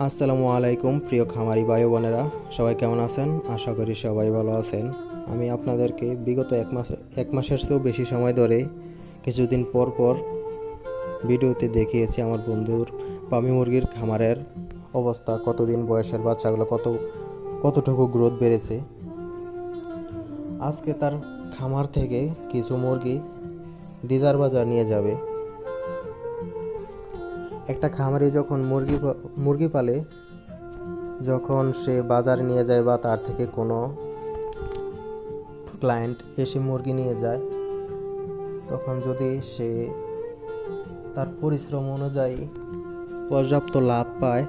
আসসালামু আলাইকুম, প্রিয় খামারি ভাই বোনেরা। সবাই কেমন আছেন? আশা করি সবাই ভালো আছেন। আমি আপনাদেরকে বিগত এক মাস, এক মাসের চেয়েও বেশি সময় ধরে কিছুদিন পর পর ভিডিওতে দেখিয়েছি আমার বন্ধুর পামি মুরগির খামারের অবস্থা, কতদিন বয়সের বাচ্চাগুলো, কত, কতটুকু গ্রোথ বেড়েছে। আজকে তার খামার থেকে কিছু মুরগি দিদার বাজার নিয়ে যাবে। একটা খামারে যখন মুরগি মুরগি পালে, যখন সে বাজারে নিয়ে যায় বা তার থেকে কোনো ক্লায়েন্ট এসে মুরগি নিয়ে যায়, তখন যদি সে তার পরিশ্রম অনুযায়ী পর্যাপ্ত লাভ পায়,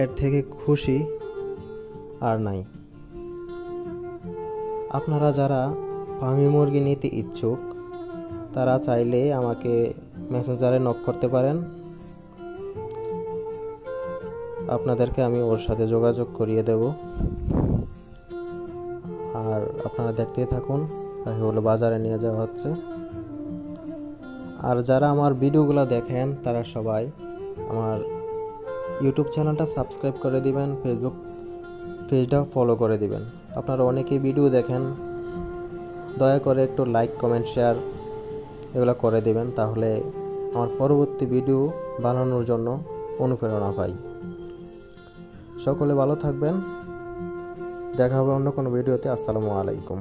এর থেকে খুশি আর নাই। আপনারা যারা ফার্মি মুরগি নিতে ইচ্ছুক, তারা চাইলে আমাকে মেসেঞ্জারে নক করতে পারেন। আপনাদেরকে আমি ওর সাথে যোগাযোগ করিয়ে দেব। আর আপনারা দেখতেই থাকুন তাকে হলো বাজারে নিয়ে যাওয়া হচ্ছে। আর যারা আমার ভিডিওগুলো দেখেন, তারা সবাই আমার ইউটিউব চ্যানেলটা সাবস্ক্রাইব করে দিবেন, ফেসবুক পেজটা ফলো করে দিবেন। আপনারা অনেকেই ভিডিও দেখেন, দয়া করে একটু লাইক, কমেন্ট, শেয়ার এগুলো করে দিবেন, তাহলে আমার পরবর্তী ভিডিও বানানোর জন্য অনুপ্রেরণা পাই। সকলে ভালো থাকবেন। দেখা হবে অন্য কোনো ভিডিওতে। আসসালামু আলাইকুম।